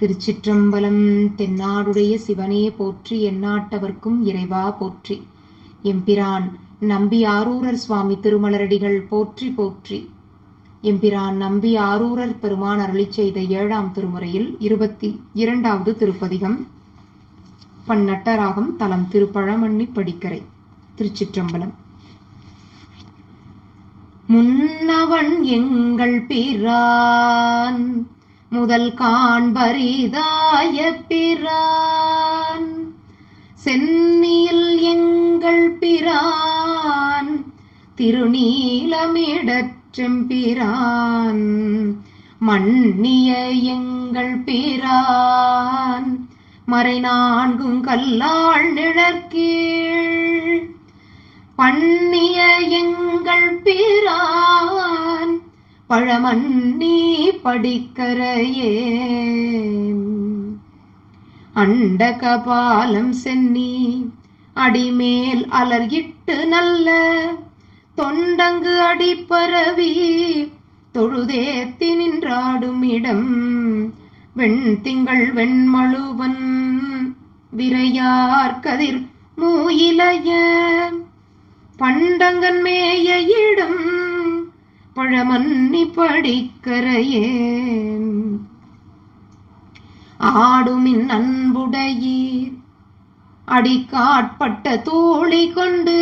திருச்சிற்றம்பலம் தென்னாடுடைய சிவனே போற்றி எந்நாட்டவர்க்கும் இறைவா போற்றி. எம்பிரான் நம்பி ஆரூரர் சுவாமி திருமலரடிகள் போற்றி போற்றி. எம்பிரான் நம்பி ஆரூரர் பெருமான் அருளி செய்த ஏழாம் திருமுறையில் இருபத்தி இரண்டாவது திருப்பதிகம் பன்னட்டராகம் தலம் திருப்பழமண்ணி படிக்கரை திருச்சிற்றம்பலம். முன்னவன் எங்கள் பிரான் முதல் காண்பரிதாய பிரான். சென்னியில் எங்கள் பிரான். திருநீலமிடற்றெம்பிரான் மன்னிய எங்கள் பிரான். மறை நான்கும் கல்லாள் நிழற்கீழ். பண்ணிய எங்கள் பிரான். பழமண்ணி படிக்கரையே. அண்ட கபாலம் சென்னி அடிமேல் அலர்கிட்டு நல்ல தொண்டங்கு அடிப்பரவி தொழுதேத்தி நின்றாடும் இடம் வெண்திங்கள் வெண்மழுவன் விரையார் கதிர் மூயிலைய பண்டங்கன் மேய இடம் பழமன்னி படிக்கரையேன் ஆடுமின் அன்புடையீர் அடிக்காட்பட்ட தோழி கொண்டு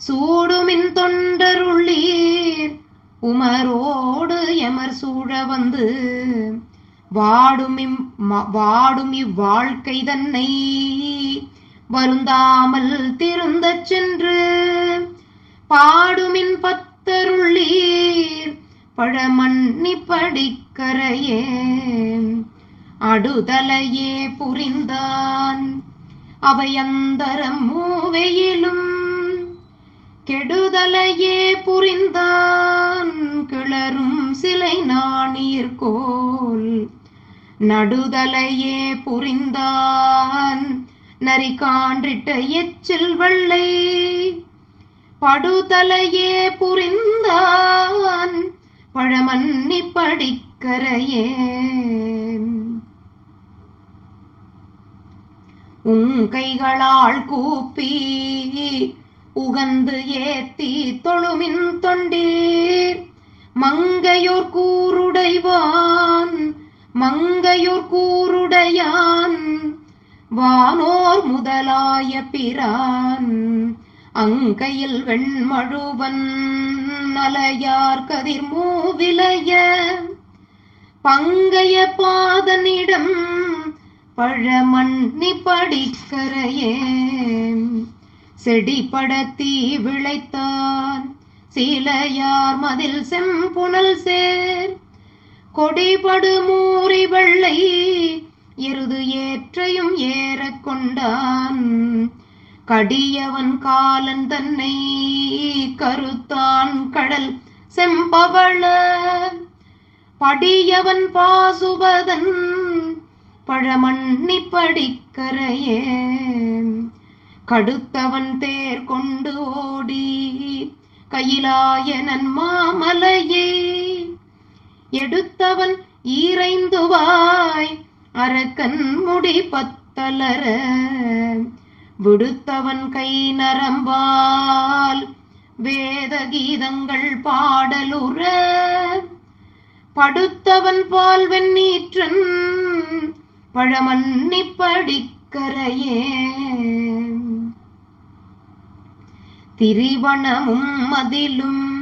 சூடுமின் தொண்டருள்ளீர் உமரோடு எமர் சூழ வந்து வாடுமி இம் வாடும் இவ்வாழ்க்கை தன்னை வருந்தாமல் திருந்தச் சென்று பாடுமின் பத்து பழமண்ணி படிக்கரையே அடுதலையே புரிந்தான். அவையந்தரம் மூவையிலும் கெடுதலையே புரிந்தான். கிளரும் சிலை நாணீர்கோல் நடுதலையே புரிந்தான். நரி கான்றிட்ட எச்சில் வெள்ளை படுதலையே புரிந்தான். பழமன்னி படிக்கரையே. உன் கைகளால் கூப்பி உகந்து ஏத்தி தொழுமின் தொண்டீர். மங்கையோர் கூருடைவான் மங்கையோர் கூருடையான். வானோர் முதலாய பிரான் அங்கையில் வெண்மழுவன். நலையார் கதிர் மூவிலைய பங்கைய பாதனிடம் பழமண்ணி படிக்கரையே. செடி படத்தி விளைத்தான் சீலையார் மதில் செம்புணல் சேர். கொடிபடு மூறி வெள்ளை எருது ஏற்றையும் ஏற கொண்டான். கடியவன் காலன் தன்னை கருத்தான் கடல் செம்பவள. படியவன் பாசுபதன் பழமண்ணி படிக்கரையே. கடுத்தவன் தேர் கொண்டு ஓடி கையிலாயனன் மாமலையே. எடுத்தவன் ஈரைந்துவாய் அரக்கன் முடி பத்தலர விடுத்தவன் கை நரம்பால். வேத கீதங்கள் பாடலுற. படுத்தவன் பால் வெண்ணீற்றன் பழமன்னி படிக்கரையே. திரிவனமும் மதிலும்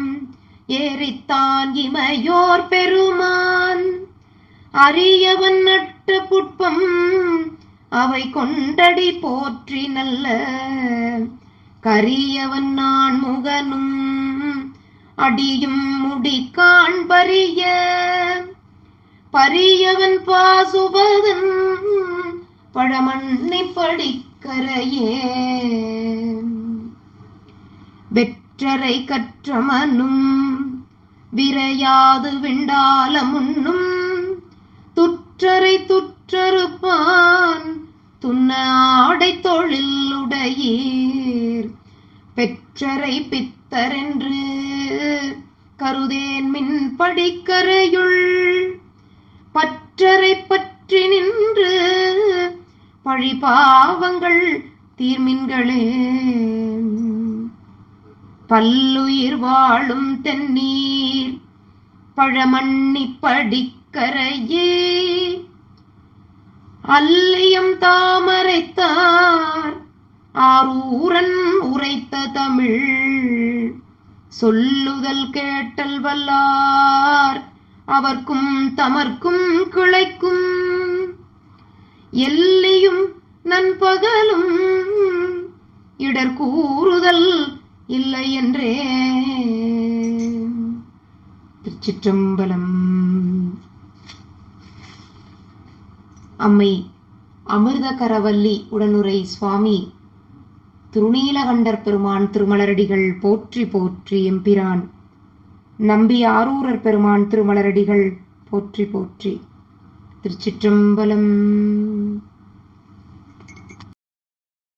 ஏறித்தான் இமையோர் பெருமான். அரியவன் நட்ட புட்பம் அவை கொண்டடி போற்றி நல்ல. கரியவன் நான் முகனும் அடியும் முடி காண்பறிய பரியவன் பாசுபதன் பழமண்ணி படிக்கரையே. வெற்றரை கற்றமனும் விரையாது விண்டால முன்னும் துற்றரை துற்றறுப்பான் உன்ன ஆடை தொழில் உடையீர் பெற்றரை பித்தரென்று கருதேன் மின் படிக்கரையுள் பற்றரை பற்றி நின்று பழிபாவங்கள் தீர்மின்களே. பல்லுயிர் வாழும் தென்னீர். பழமண்ணி படிக்கரையே. அல்லியம் தாமரைத்தார். ஆரூரன் உரைத்த தமிழ் சொல்லுதல் கேட்டல் வல்லார். அவர்க்கும் தமர்க்கும் கிளைக்கும் எல்லியும் நண்பகலும் இடர் கூறுதல் இல்லை என்றே திருச்சிற்றம்பலம். அம்மை அமிர்த கரவல்லி உடனுரை சுவாமி திருநீலகண்டர் பெருமான் திருமலரடிகள் போற்றி போற்றி எம்பிரான். நம்பி ஆரூரர் பெருமான் திருமலரடிகள் போற்றி போற்றி. திருச்சிற்றம்பலம்.